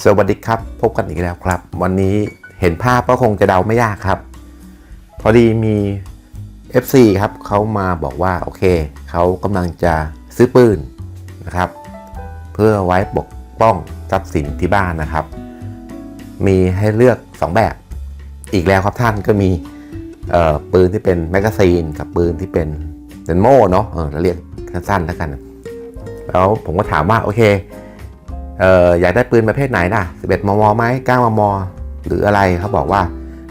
สวัสดีครับ พบกันอีกแล้วครับ วันนี้เห็นภาพก็คงจะเดาไม่ยากครับ พอดีมี FC ครับเขามาบอกว่าโอเคเขากำลังจะซื้อปืนนะครับ เพื่อไว้ปกป้องทรัพย์สินที่บ้านนะครับ มีให้เลือก 2 แบบอีกแล้วครับท่านก็มีปืนที่เป็นแมกกาซีนกับปืนที่เป็นเป็นโม่เนาะเออเราเรียกสั้นๆแล้วกัน แล้วผมก็ถามว่าโอเค อออยากได้ปืนประเภทไหนล่ะ 11 มมไหม9มม หรืออะไรเขาบอกว่า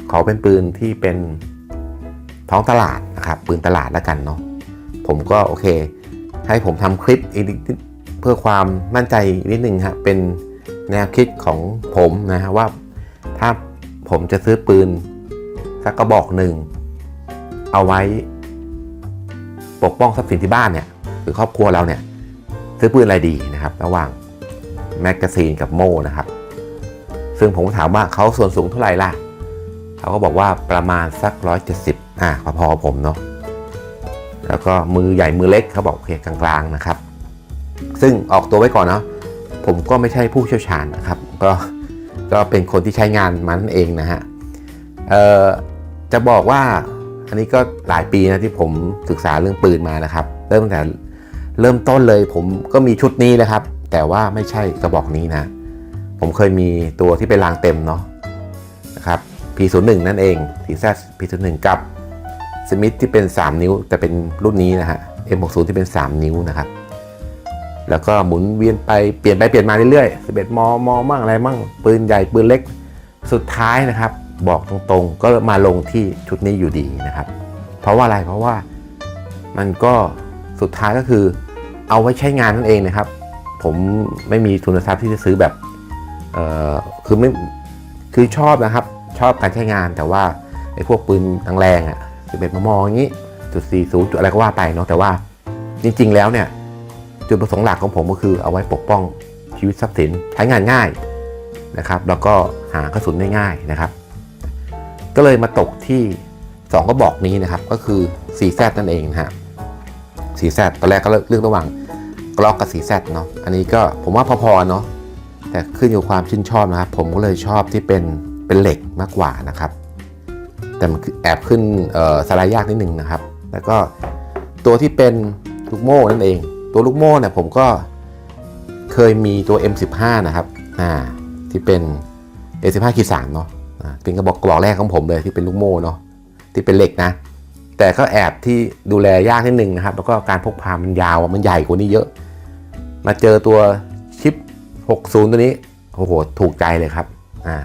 เขาเป็นปืนที่เป็นท้องตลาดนะครับ ปืนตลาดแล้วกันเนาะ ผมก็โอเค ให้ผมทำคลิปอีกเพื่อความมั่นใจนิดนึงครับเป็นแนวคิดของผมนะฮะว่าถ้าผมจะซื้อปืนสักกระบอกหนึ่ง เอาไว้ปกป้องทรัพย์สินที่บ้านเนี่ย หรือครอบครัวเราเนี่ย ซื้อปืนอะไรดีนะครับ ระหว่าง แมกกาซีนกับโม่นะครับ ซึ่งผมถามว่าเขาส่วนสูงเท่าไหร่ล่ะ เขาก็บอกว่าประมาณสัก 170 อ่าพอๆผมเนาะ แล้วก็มือใหญ่มือเล็กเขาบอกโอเคกลางๆนะครับ ซึ่งออกตัวไว้ก่อนเนาะ ผมก็ไม่ใช่ผู้เชี่ยวชาญนะครับ ก็ก็เป็นคนที่ใช้งานมันเองนะฮะ เอ่อ จะบอกว่าอันนี้ก็หลายปีนะที่ผมศึกษาเรื่องปืนมานะครับ เริ่มตั้งแต่เริ่มต้นเลยผมก็มีชุดนี้นะครับ แต่ว่าไม่ใช่กระบอกนี้นะ ผมเคยมีตัวที่เป็นรางเต็มเนาะนะครับ P01 นั่นเอง TZ P01 กับสมิธที่เป็น 3 นิ้ว แต่เป็นรุ่นนี้นะฮะ M60 ที่เป็น 3 นิ้วนะครับ แล้วก็หมุนเวียนไปเปลี่ยนไปเปลี่ยนมาเรื่อยๆ 11 มมมั่งอะไรมั่ง ปืนใหญ่ปืนเล็ก สุดท้ายนะครับ บอกตรงๆ ก็มาลงที่ชุดนี้อยู่ดีนะครับ เพราะว่าอะไร เพราะว่ามันก็สุดท้ายก็คือเอาไว้ใช้งานนั่นเองนะครับ ผมไม่มีทุนทรัพย์ที่จะซื้อแบบเออคือไม่คือชอบนะครับ ชอบการใช้งานแต่ว่าไอ้พวกปืนแรงๆอะ11มมองอย่างนี้จุด40จุดอะไรก็ว่าไปเนาะแต่ว่าจริง ๆ แล้วเนี่ย จุดประสงค์หลักของผมก็คือเอาไว้ปกป้องชีวิตทรัพย์สินใช้งานง่ายนะครับ แล้วก็หากระสุนได้ง่ายนะครับ ก็เลยมาตกที่2ก็บอกนี้นะครับ ก็คือ 4Z นั่นเองนะฮะ 4Z ตอนแรกก็เลือกระหว่าง กล็อกกับ 4Z เนาะอันนี้ก็ผมว่าพอๆเนาะแต่ขึ้นอยู่ความชื่นชอบนะครับ ผมก็เลยชอบที่เป็นเป็นเหล็กมากกว่านะครับ แต่มันแอบขึ้นสไลด์ยากนิดนึงนะครับ แล้วก็ตัวที่เป็นลูกโม่นั่นเอง ตัวลูกโม่เนี่ยผมก็เคยมีตัว M15 นะครับอ่าที่เป็น M15 ขีดสามเนาะเป็นกระบอกกระบอกแรกของผมเลยที่เป็นลูกโม่เนาะที่เป็นเหล็กนะ แต่ก็แอบที่ดูแลยากนิดนึงนะครับ แล้วก็การพกพามันยาวอะมันใหญ่กว่านี้เยอะ มาเจอตัวชิป 60 ตัวนี้โอ้โหถูกใจเลยครับอ่า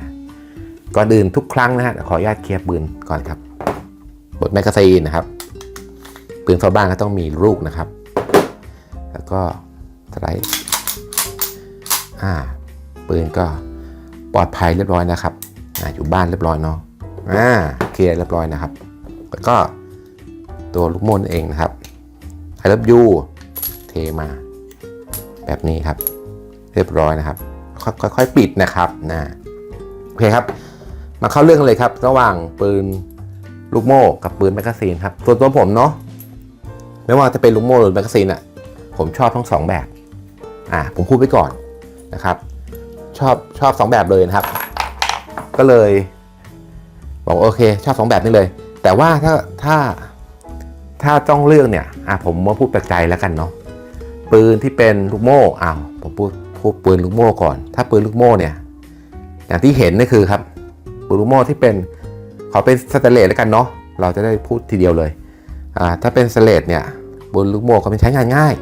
ก่อนอื่นทุกครั้งนะฮะขออนุญาตเคลียร์ปืนก่อนครับบทแมกกาซีนนะครับปืนเฝ้าบ้านก็ต้องมีลูกนะครับ แล้วก็สไลด์อ่าปืนก็ปลอดภัยเรียบร้อยนะครับอ่าอยู่บ้านเรียบร้อยเนาะอ่าเคลียร์เรียบร้อยนะครับแล้วก็ ตัวลูกโม่นเองนะครับ I love you เทมา แบบนี้ครับ เรียบร้อยนะครับ ค่อยๆปิดนะครับนะโอเคครับ มาเข้าเรื่องเลยครับ ระหว่างปืนลูกโม่กับปืนแมกกาซีนครับส่วนตัวผมเนาะไม่ว่าจะเป็นลูกโม่หรือแมกกาซีนอะผมชอบทั้งสองแบบอ่าผมพูดไว้ก่อนนะครับ ชอบชอบสองแบบเลยนะครับ ก็เลยบอกโอเค ชอบสองแบบนี้เลย แต่ว่าถ้าถ้า ถ้าต้องเลือกเนี่ยอ่าผมมาพูดแปลกใจแล้วกันเนาะปืนที่เป็นลูกโม่อ้าวผมพูดพูดปืนลูกโม่ก่อน ถ้าปืนลูกโม่เนี่ยอย่างที่เห็นนี่คือครับปืนลูกโม่ที่เป็นขอเป็นสแตเลสแล้วกันเนาะเราจะได้พูดทีเดียวเลยอ่าถ้าเป็นสเลดเนี่ยบนลูกโม่ก็เป็นใช้งานง่าย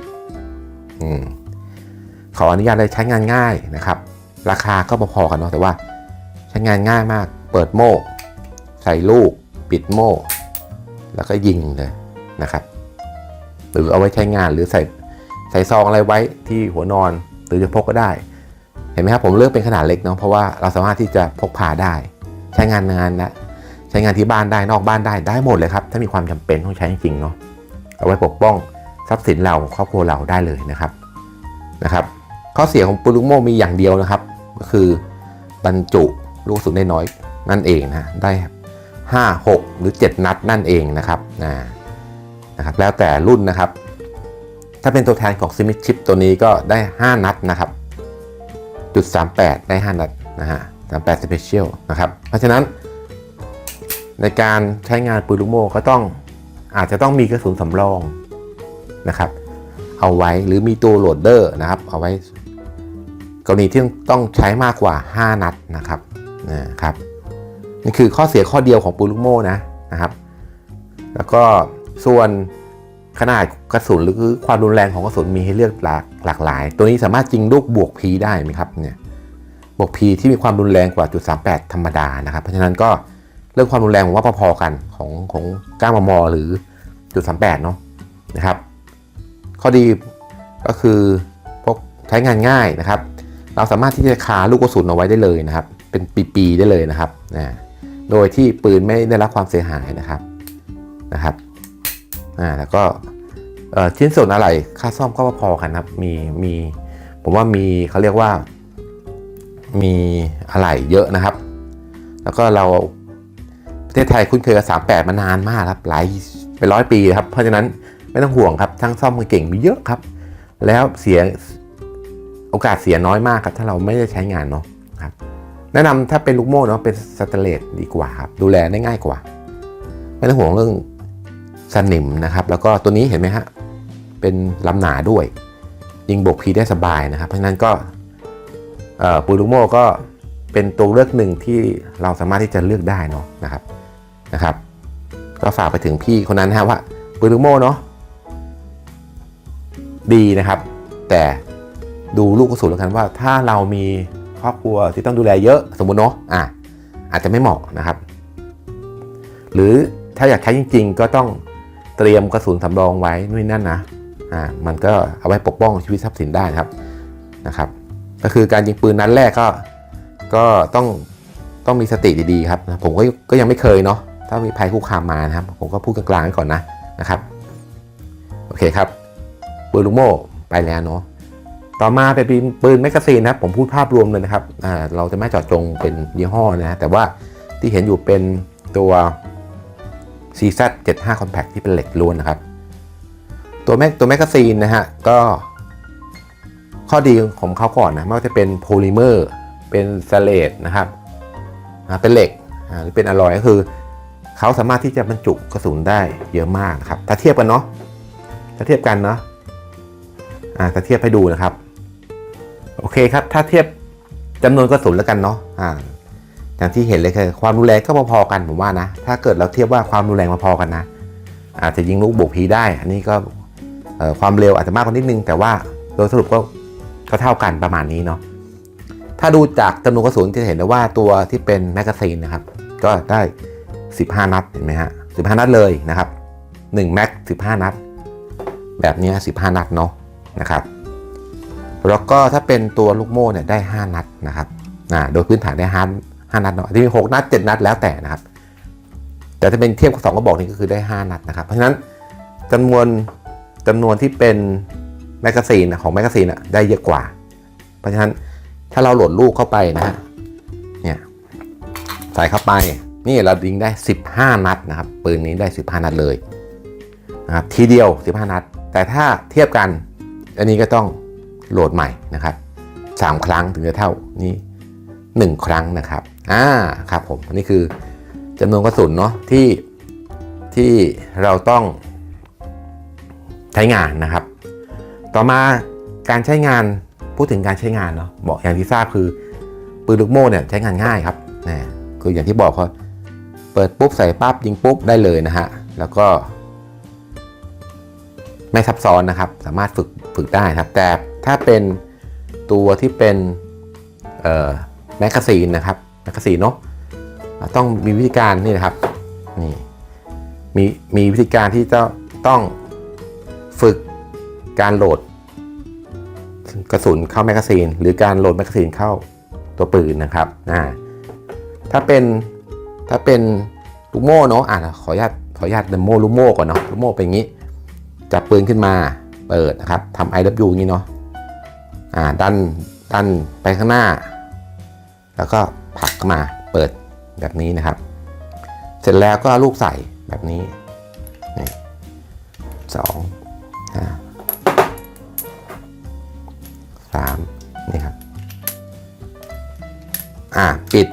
อืมขออนุญาตเลยใช้งานง่ายนะครับ ราคาก็พอๆกันเนาะแต่ว่าใช้งานง่ายมาก เปิดโม่ ใส่ลูก ปิดโม่ แล้วก็ยิงเลย นะครับ หรือเอาไว้ใช้งานหรือใส่ใส่ซองอะไรไว้ที่หัวนอนหรือจะพกก็ได้ เห็นไหมครับผมเลือกเป็นขนาดเล็กเนาะเพราะว่าเราสามารถที่จะพกพาได้ ใช้งานงานนะใช้งานที่บ้านได้นอกบ้านได้ได้หมดเลยครับ ถ้ามีความจำเป็นต้องใช้จริงเนาะเอาไว้ปกป้องทรัพย์สินเราครอบครัวเราได้เลยนะครับนะครับ ข้อเสียของปืนลูกโม่มีอย่างเดียวนะครับ ก็คือบรรจุลูกกระสุนได้น้อยนั่นเองนะได้ 5 6 หรือ 7 นัดนั่นเองนะครับนะ นะครับแล้วแต่รุ่นนะครับ ถ้าเป็นตัวแทนของ Smith Chip ตัวนี้ก็ได้ 5 นัดนะครับจุด38 ได้ 5 นัดนะฮะ38 Special นะครับ เพราะฉะนั้น ในการใช้งานปืนลูกโม่ก็ต้องอาจจะต้องมีกระสุนสำรองนะครับ เอาไว้หรือมีตัวโหลดเดอร์นะครับ เอาไว้กรณีที่ต้องใช้มากกว่า 5 นัดนะครับนะครับนี่คือข้อเสียข้อเดียวของปืนลูกโม่นะนะครับ แล้วก็ ส่วนขนาดกระสุนหรือความรุนแรงของกระสุนมีให้เลือกหลากหลากหลาย ตัวนี้สามารถยิงลูกบวกพีได้ไหมครับเนี่ยบวกพีที่มีความรุนแรงกว่าจุด38 ธรรมดานะครับ เพราะฉะนั้นก็เรื่องความรุนแรงผมว่าพอๆกันของของ9มมอหรือจุด38เนาะนะครับ ข้อดีก็คือพวกใช้งานง่ายนะครับ เราสามารถที่จะคาลูกกระสุนเอาไว้ได้เลยนะครับ เป็นปีๆได้เลยนะครับนะโดยที่ปืนไม่ได้รับความเสียหายนะครับนะครับ อ่าแล้วก็ชิ้นส่วนอะไรค่าซ่อมก็พอกันครับมีมีผมว่ามีเขาเรียกว่า มีอะไรเยอะนะครับ แล้วก็เราประเทศไทยคุ้นเคยกับ38มแปดมานานมากครับหลายเป็นร้อยปีครับ เพราะฉะนั้นไม่ต้องห่วงครับช่างซ่อมเก่งมีเยอะครับ แล้วเสียโอกาสเสียน้อยมากครับ ถ้าเราไม่ได้ใช้งานเนาะครับ แนะนำถ้าเป็นลูกโม่เนาะเป็นสแตนเลสดีกว่าครับดูแลได้ง่ายกว่า ไม่ต้องห่วงเรื่อง สนิมนะครับ แล้วก็ตัวนี้เห็นไหมฮะเป็นลำหนาด้วย ยิงบกพีได้สบายนะครับ เพราะฉะนั้นก็ปืนลูกโม่ก็เป็นตัวเลือกหนึ่งที่เราสามารถที่จะเลือกได้เนาะนะครับนะครับ ก็ฝากไปถึงพี่คนนั้นนะฮะว่าปืนลูกโม่เนาะดีนะครับ แต่ดูลูกกระสุนแล้วกันว่า ถ้าเรามีครอบครัวที่ต้องดูแลเยอะสมมุติเนาะอะอาจจะไม่เหมาะนะครับ หรือถ้าอยากใช้จริง ๆ ก็ต้อง เตรียมกระสุนสำรองไว้นู่นนั่นนะอ่ามันก็เอาไว้ปกป้องชีวิตทรัพย์สินได้ครับนะครับ ก็คือการยิงปืนนัดแรกก็ก็ต้องต้องมีสติดีๆครับนะผมก็ก็ยังไม่เคยเนาะถ้ามีภัยคุกคามมานะครับ ผมก็พูดกลางๆไว้ก่อนนะนะครับโอเคครับปืนลูกโม่ไปแล้วเนาะต่อมาเป็นปืนแมกกาซีนนะครับผมพูดภาพรวมเลยนะครับอ่าเราจะไม่เจาะจงเป็นยี่ห้อนะแต่ว่าที่เห็นอยู่เป็นตัว CZ 75 Compact ที่เป็นเหล็กล้วนนะครับ ตัวแมกตัวแมกกาซีนนะฮะ ก็ ข้อดีของเขาก่อนนะไม่ว่าจะเป็นโพลิเมอร์ เป็นสเลตนะครับเป็นเหล็กหรือเป็นอลลอยก็คือ เขาสามารถที่จะบรรจุกระสุนได้เยอะมากนะครับ ถ้าเทียบกันเนาะถ้าเทียบกันเนาะอ่าถ้าเทียบให้ดูนะครับ โอเคครับ ถ้าเทียบจำนวนกระสุนแล้วกันเนาะอ่า อย่างที่เห็นเลยคือความรุนแรงก็พอๆกันผมว่านะ ถ้าเกิดเราเทียบว่าความรุนแรงพอๆกันนะ อาจจะยิงลูกบวกพีได้ อันนี้ก็ความเร็วอาจจะมากกว่านิดนึง แต่ว่าโดยสรุปก็ก็เท่ากันประมาณนี้เนาะถ้าดูจากจำนวนกระสุนจะเห็นได้ว่าตัวที่เป็นแมกกาซีนนะครับ ก็ได้ 15 นัดเห็นไหมฮะ15 นัดเลยนะครับ1แม็ก15 นัด แบบนี้ 15 นัดเนาะนะครับแล้วก็ถ้าเป็นตัวลูกโม่เนี่ยได้ 5 นัดนะครับโดยพื้นฐานได้ 5นัดเนาะที่มี6นัด 7 นัดแล้วแต่นะครับ แต่ถ้าเป็นเทียบกับ2กระบอกนี้ก็คือได้ 5 นัดนะครับ เพราะฉะนั้นจำนวนจำนวนที่เป็นแมกกาซีนของแมกกาซีนอะได้เยอะกว่า เพราะฉะนั้นถ้าเราโหลดลูกเข้าไปนะฮะเนี่ยใส่เข้าไปนี่เรายิงได้ 15 นัดนะครับปืนนี้ได้ 15 นัดเลยนะครับทีเดียว 15 นัด แต่ถ้าเทียบกันอันนี้ก็ต้องโหลดใหม่นะครับ 3 ครั้งถึงจะเท่านี้ 1 ครั้งนะครับ อ่า ครับผมอันนี้คือจำนวนกระสุนเนาะที่ที่เราต้องใช้งานนะครับ ต่อมาการใช้งานพูดถึงการใช้งานเนาะบอกอย่างที่ทราบคือปืนลูกโม่เนี่ยใช้งานง่ายครับนะคืออย่างที่บอกเขาเปิดปุ๊บใส่ปั๊บยิงปุ๊บได้เลยนะฮะ แล้วก็ ไม่ซับซ้อนนะครับ สามารถฝึกฝึกได้ครับ แต่ถ้าเป็นตัวที่เป็นเอ่อ แมกกาซีนนะครับแมกกาซีนเนาะต้องมีวิธีการนี่นะครับนี่มีมีวิธีการที่จะต้องฝึกการโหลด กระสุนเข้าแมกกาซีน หรือการโหลดแมกกาซีนเข้าตัวปืนนะครับอ่าถ้าเป็นถ้าเป็นลูกโม่เนาะอ่าขออนุญาตขออนุญาตเดโมลูกโม่ก่อนเนาะลูกโม่เป็นอย่างนี้จับปืนขึ้นมาเปิดนะครับทำ IW อย่างนี้เนาะอ่าดันดันไปข้างหน้า แล้วก็ผลักมาเปิดแบบนี้นะครับ เสร็จแล้วก็ลูกใส่แบบนี้นี่สองสามนี่ครับ อ่าปิด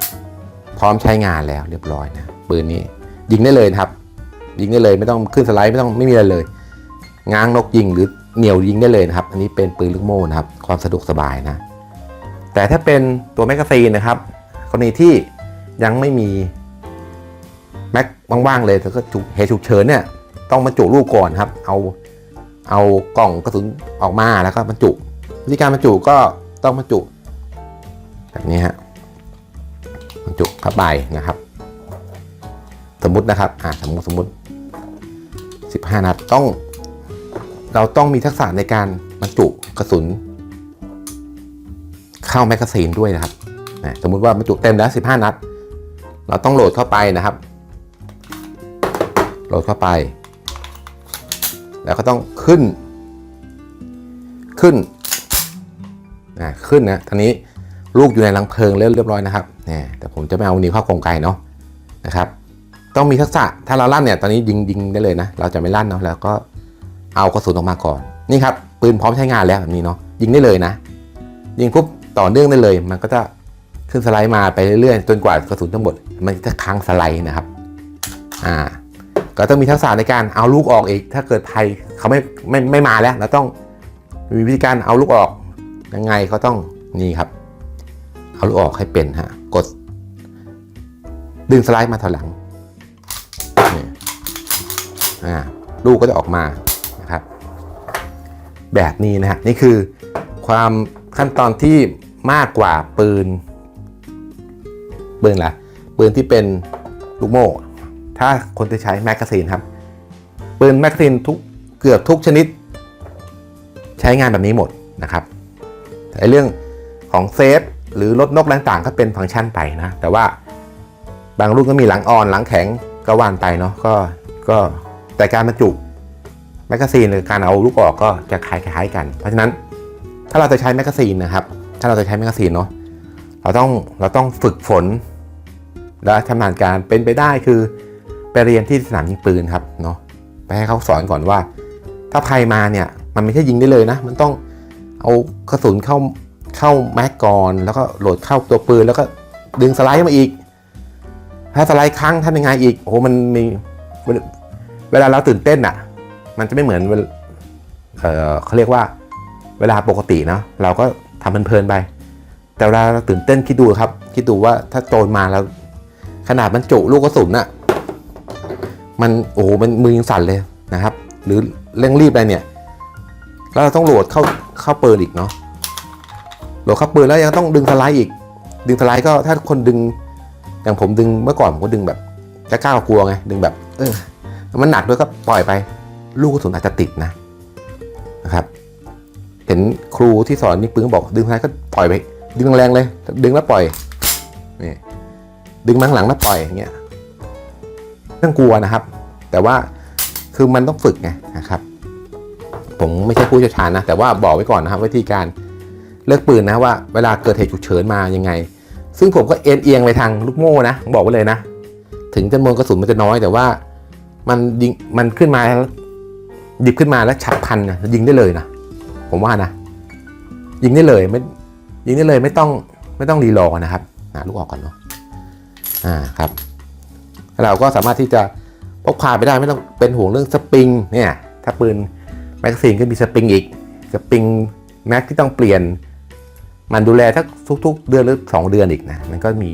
พร้อมใช้งานแล้วเรียบร้อยนะปืนนี้ ยิงได้เลยครับ ยิงได้เลยไม่ต้องขึ้นสไลด์ไม่ต้องไม่มีอะไรเลย ง้างนกยิงหรือเหนี่ยวยิงได้เลยนะครับ อันนี้เป็นปืนลูกโม่นะครับ ความสะดวกสบายนะ แต่ถ้าเป็นตัวแมกกาซีนนะครับกรณีที่ยังไม่มีแม็กว่างๆเลยแล้วก็เหตุฉุกเฉินเนี่ยต้องบรรจุลูกก่อนครับ เอาเอากล่องกระสุนออกมาแล้วก็บรรจุ วิธีการบรรจุก็ต้องบรรจุ แบบนี้ฮะบรรจุเข้าไปนะครับ สมมุตินะครับอ่าสมมติสมมติ 15 นัดต้อง เราต้องมีทักษะในการบรรจุกระสุน เข้าแมกกาซีนด้วยนะครับนะสมมุติว่าบรรจุเต็มแล้ว 15 นัด เราต้องโหลดเข้าไปนะครับ โหลดเข้าไป แล้วก็ต้องขึ้น ขึ้นนะขึ้นนะตอนนี้ลูกอยู่ในรังเพลิงเรียบร้อยนะครับเนี่ยแต่ผมจะไม่เอานิ้วเข้าโครงไกลเนาะนะครับ ต้องมีทักษะถ้าเราลั่นเนี่ยตอนนี้ยิงยิงได้เลยนะ เราจะไม่ลั่นเนาะแล้วก็เอากระสุนออกมาก่อนนี่ครับปืนพร้อมใช้งานแล้วแบบนี้เนาะยิงได้เลยนะ ยิงปุ๊บ ต่อเนื่องได้เลย มันก็จะขึ้นสไลด์มาไปเรื่อยๆจนกว่ากระสุนทั้งหมด มันจะค้างสไลด์นะครับ อ่า ก็ต้องมีทักษะในการเอาลูกออกอีก ถ้าเกิดภัยเขาไม่ไม่ไม่มาแล้วเราต้องมีวิธีการเอาลูกออกยังไงก็ต้องนี่ครับ เอาลูกออกให้เป็นฮะกด ดึงสไลด์มาถอยหลังอ่าลูกก็จะออกมานะครับ แบบนี้นะฮะนี่คือความ ขั้นตอนที่มากกว่าปืน ปืนละปืนที่เป็นลูกโม่ ถ้าคนที่ใช้แมกกาซีนครับ ปืนแมกกาซีนทุกเกือบทุกชนิด ใช้งานแบบนี้หมดนะครับไอเรื่องของเซฟหรือลดนกต่างๆก็เป็นฟังก์ชันไปนะ แต่ว่าบางรุ่นก็มีหลังอ่อนหลังแข็งก็ว่านไปเนาะก็ก็แต่การบรรจุแมกกาซีนหรือการเอาลูกออกก็จะคล้ายๆกัน เพราะฉะนั้น ถ้าเราจะใช้แมกกาซีนนะครับ ถ้าเราจะใช้แมกกาซีนเนาะ เราต้องเราต้องฝึกฝน และชำนาญการเป็นไปได้คือไปเรียนที่สนามยิงปืนครับเนาะไปให้เขาสอนก่อนว่า ถ้าภัยมาเนี่ยมันไม่ใช่ยิงได้เลยนะ มันต้องเอากระสุนเข้าเข้าแม็กก่อนแล้วก็โหลดเข้าตัวปืนแล้วก็ดึงสไลด์มาอีก ถ้าสไลด์ครั้งทำยังไงอีกโอ้โหมันมีเวลาเราตื่นเต้นอะ มันจะไม่เหมือนเออเขาเรียกว่า เวลาปกติเนาะเราก็ทำเพลินๆไป แต่เวลาเราตื่นเต้นคิดดูครับ คิดดูว่าถ้าโจรมาแล้ว ขนาดมันจุลูกกระสุนน่ะมันโอ้โหมันมือยังสั่นเลยนะครับ หรือเร่งรีบอะไรเนี่ย แล้วเราต้องโหลดเข้าเข้าปืนอีกเนาะโหลดเข้าปืนแล้วยังต้องดึงสไลด์อีก ดึงสไลด์ก็ถ้าคนดึงอย่างผมดึงเมื่อก่อนผมก็ดึงแบบจะกล้ากลัวไงดึงแบบ เออมันหนักด้วยก็ปล่อยไป ลูกกระสุนอาจจะติดนะนะครับ ห็นครูที่สอนนี่ปืนก็บอกดึงสไลด์ก็ปล่อยไป ดึงแรงเลย ดึงแล้วปล่อยนี่ดึงมาข้งหลังแล้วปล่อยอย่างเงี้ยไม่ต้องกลัวนะครับ แต่ว่าคือมันต้องฝึกไงนะครับ ผมไม่ใช่ผู้เชี่ยวชาญนะ แต่ว่าบอกไว้ก่อนนะครับวิธีการเลือกปืนนะว่าเวลาเกิดเหตุฉุกเฉินมายังไง ซึ่งผมก็เอ็นเอียงไปทางลูกโม่นะบอกไว้เลยนะ ถึงจำนวนกระสุนมันจะน้อยแต่ว่ามันยิงมันขึ้นมาหยิบขึ้นมาแล้วฉับพลันนะยิงได้เลยนะ ผมว่านะ ยิงได้เลยไม่ยิงได้เลยไม่ต้องไม่ต้องรีรอนะครับหาลูกออกก่อนเนาะอ่าครับเราก็สามารถที่จะพกพาไปได้ไม่ต้องเป็นห่วงเรื่องสปริงเนี่ยถ้าปืนแมกกซีนก็มีสปริงอีกสปริงแม็กที่ต้องเปลี่ยน มันดูแลทักทุก ๆ เดือนหรือสองเดือนอีกนะมันก็มี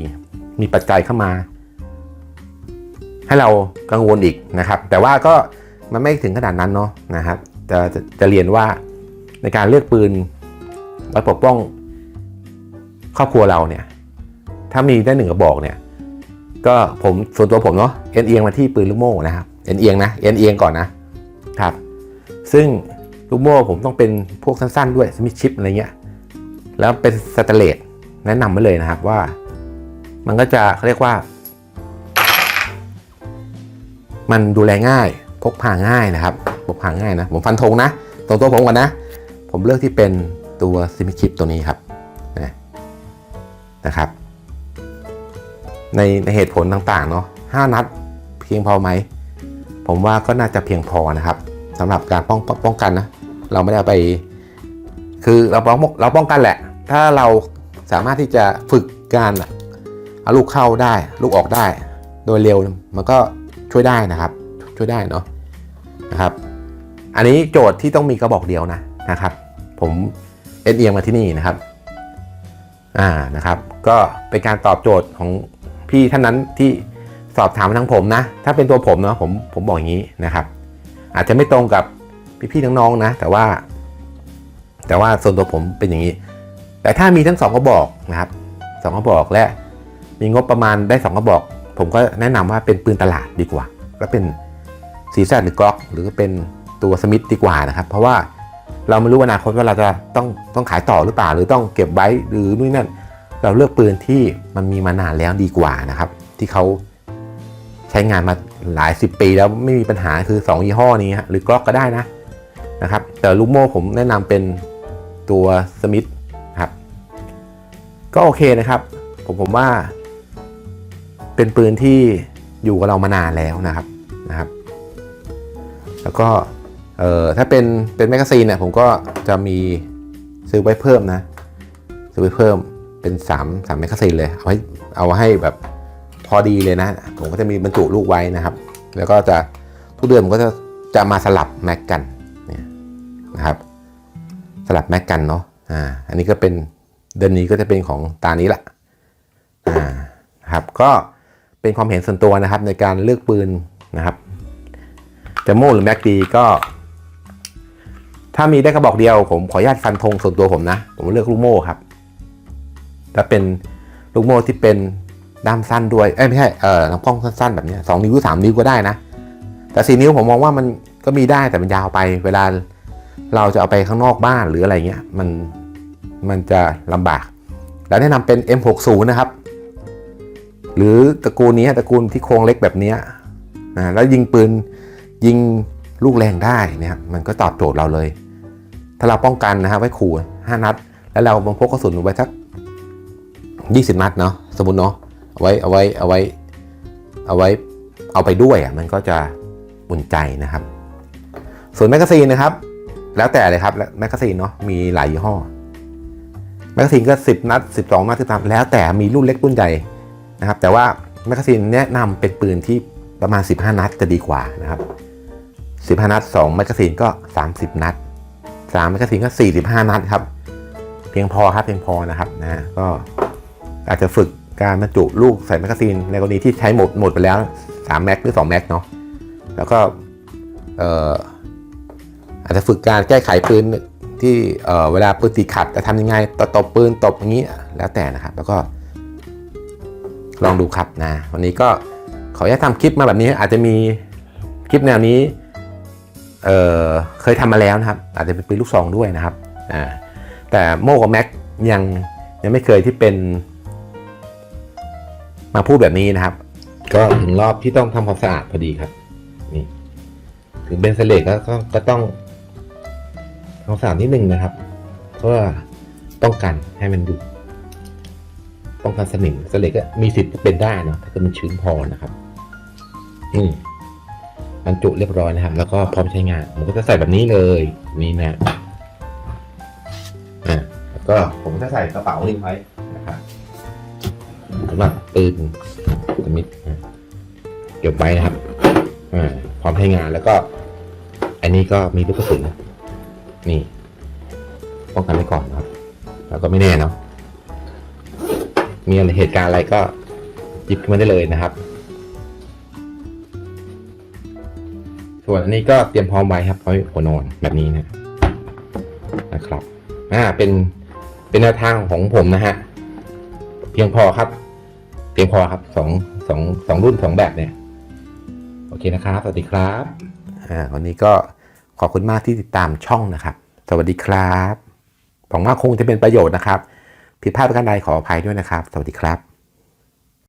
มีปัจจัยเข้ามา ให้เรากังวลอีกนะครับ แต่ว่าก็มันไม่ถึงขนาดนั้นเนาะนะครับจะจะจะเรียนว่า ในการเลือกปืนไว้ปกป้องครอบครัวเราเนี่ย ถ้ามีได้หนึ่งกระบอกเนี่ย ก็ผมส่วนตัวผมเนาะเอ็นเอียงมาที่ปืนลูกโม่นะครับเอ็นเอียงนะเอ็นเอียงก่อนนะครับ ซึ่งลูกโม่ผมต้องเป็นพวกสั้นๆด้วยสมิธชิปอะไรเงี้ย แล้วเป็นสแตเลสแนะนำไว้เลยนะครับว่า มันก็จะเขาเรียกว่า มันดูแลง่าย พกพาง่ายนะครับพกพาง่ายนะ ผมฟันธงนะตรงตัวผมก่อนนะ ผมเลือกที่เป็นตัวซิมิชิปตัวนี้ครับนะครับ ในในเหตุผลต่างๆเนาะห้านัดเพียงพอไหม ผมว่าก็น่าจะเพียงพอนะครับสำหรับการป้องป้องกันนะเราไม่ได้ไป คือเราป้องเราป้องกันแหละ ถ้าเราสามารถที่จะฝึกการเอาลูกเข้าได้ ลูกออกได้ โดยเร็วมันก็ช่วยได้นะครับ ช่วยได้เนาะนะครับ อันนี้โจทย์ที่ต้องมีกระบอกเดียวนะ นะครับ ผมเอ็นเอียงมาที่นี่นะครับอ่านะครับ ก็เป็นการตอบโจทย์ของพี่ท่านนั้นที่สอบถามมาทางผมนะ ถ้าเป็นตัวผมเนาะผมผมบอกอย่างนี้นะครับ อาจจะไม่ตรงกับพี่ๆน้องๆนะ แต่ว่า แต่ว่าส่วนตัวผมเป็นอย่างนี้ แต่ถ้ามีทั้งสองกระบอกนะครับสองกระบอกและมีงบประมาณได้สองกระบอก ผมก็แนะนำว่าเป็นปืนตลาดดีกว่า ก็เป็นซีซหรือกล็อกหรือเป็นตัวสมิธดีกว่านะครับ เพราะว่า เราไม่รู้อนาคตว่าเราจะต้องต้องขายต่อหรือเปล่า หรือต้องเก็บไว้หรือนู่นนั่น เราเลือกปืนที่มันมีมานานแล้วดีกว่านะครับ ที่เขาใช้งานมาหลายสิบปีแล้วไม่มีปัญหาคือ 2 ยี่ห้อนี้หรือกล็อกก็ได้นะนะครับ แต่ลูกโม่ผมแนะนำเป็นตัวสมิธครับ ก็โอเคนะครับ ผมผมว่า เป็นปืนที่อยู่กับเรามานานแล้วนะครับนะครับ แล้วก็ เอ่อถ้าเป็นเป็นแมกกาซีนเนี่ยผมก็จะมีซื้อไว้เพิ่มนะ ซื้อไว้เพิ่มเป็น3 3แมกกาซีนเลยเอาให้เอาให้แบบพอดีเลยนะ ผมก็จะมีบรรจุลูกไว้นะครับ แล้วก็จะทุกเดือนผมก็จะจะมาสลับแม็กกันเนี่ยนะครับ สลับแม็กกันเนาะอ่าอันนี้ก็เป็นเดือนนี้ก็จะเป็นของตานี้ละอ่านะครับก็เป็นความเห็นส่วนตัวนะครับในการเลือกปืนนะครับจะโม่หรือแม็กดีก็ ถ้ามีได้กระบอกเดียวผมขออนุญาตฟันธงส่วนตัวผมนะ ผมเลือกลูกโม่ครับถ้าเป็นลูกโม่ที่เป็นด้ามสั้นด้วยเอ้ยไม่ใช่เอ่อลำกล้องสั้นๆแบบนี้สองนิ้วสามนิ้วก็ได้นะ แต่สี่นิ้วผมมองว่ามันก็มีได้แต่มันยาวไปเวลาเราจะเอาไปข้างนอกบ้านหรืออะไรเงี้ยมันมันจะลำบาก แล้วแนะนำเป็น M60 นะครับ หรือตระกูลนี้ตระกูลที่โครงเล็กแบบนี้นะแล้วยิงปืนยิงลูกแรงได้นะครับมันก็ตอบโจทย์เราเลย ถ้าเราป้องกันนะครับไว้ขู่5นัด แล้วเราบังพกกระสุนไว้สัก20นัดเนาะสมมติเนาะเอาไว้เอาไว้เอาไว้เอาไว้เอาไปด้วยอะมันก็จะอุ่นใจนะครับ ส่วนแมกกาซีนนะครับ แล้วแต่เลยครับแมกกาซีนเนาะมีหลายยี่ห้อแมกกาซีนก็ 10 นัด 12นัด13แล้วแต่มีรุ่นเล็กรุ่นใหญ่นะครับ แต่ว่าแมกกาซีนแนะนำเป็นปืนที่ประมาณ 15 นัดจะดีกว่านะครับ 15 นัด 2 แมกกาซีนก็ 30 นัด 3แมกกาซีนก็45นัดครับ เพียงพอครับเพียงพอนะครับนะก็อาจจะฝึกการบรรจุลูกใส่แมกกาซีนในกรณีที่ใช้หมดหมดไปแล้ว3แม็กหรือ2แม็กเนาะแล้วก็อาจจะฝึกการแก้ไขปืนที่เอ่อเวลาปืนติดขัดจะทำยังไงตบตบปืนตบอย่างนี้แล้วแต่นะครับ แล้วก็ ลองดูครับนะวันนี้ก็ขออนุญาตทำคลิปมาแบบนี้อาจจะมีคลิปแนวนี้ เเคยทำมาแล้วนะครับ อาจจะเป็นปืนลูกซองด้วยนะครับแต่โมกับแม็กยังยังไม่เคยที่เป็น มาพูดแบบนี้นะครับ ก็ถึงรอบที่ต้องทำความสะอาดพอดีครับ นี่ถึงเบนเซเลตก็ก็ก็ต้องทำความสะอาดนิดนึงนะครับ เพราะว่าป้องกันให้มันดูป้องกันสนิมสเลกก็มีสิทธิ์เป็นได้เนาะถ้าเกิดมันชื้นพอนะครับนี่ บรรจุเรียบร้อยนะครับ แล้วก็พร้อมใช้งาน ผมก็จะใส่แบบนี้เลยนี่นะอ่าแล้วก็ผมจะใส่กระเป๋านี้ไว้นะครับสำหรับปืนสมิธเก็บไว้นะครับอ่าพร้อมใช้งานแล้วก็ อันนี้ก็มีลูกกระสุนนี่ป้องกันไว้ก่อนนะครับ แล้วก็ไม่แน่เนาะมีอะไรเหตุการณ์อะไรก็หยิบขึ้นมาได้เลยนะครับ ส่วนอันนี้ก็เตรียมพร้อมไว้ครับไว้หัวนอนแบบนี้นะนะครับอ่าเป็นเป็นแนวทางของผมนะฮะเพียงพอครับ เพียงพอครับสองสองสองรุ่นสองแบบเนี่ยโอเคนะครับ สวัสดีครับอ่าวันนี้ก็ขอบคุณมากที่ติดตามช่องนะครับ สวัสดีครับหวังว่าคงจะเป็นประโยชน์นะครับ ผิดพลาดประการใดขออภัยด้วยนะครับ สวัสดีครับ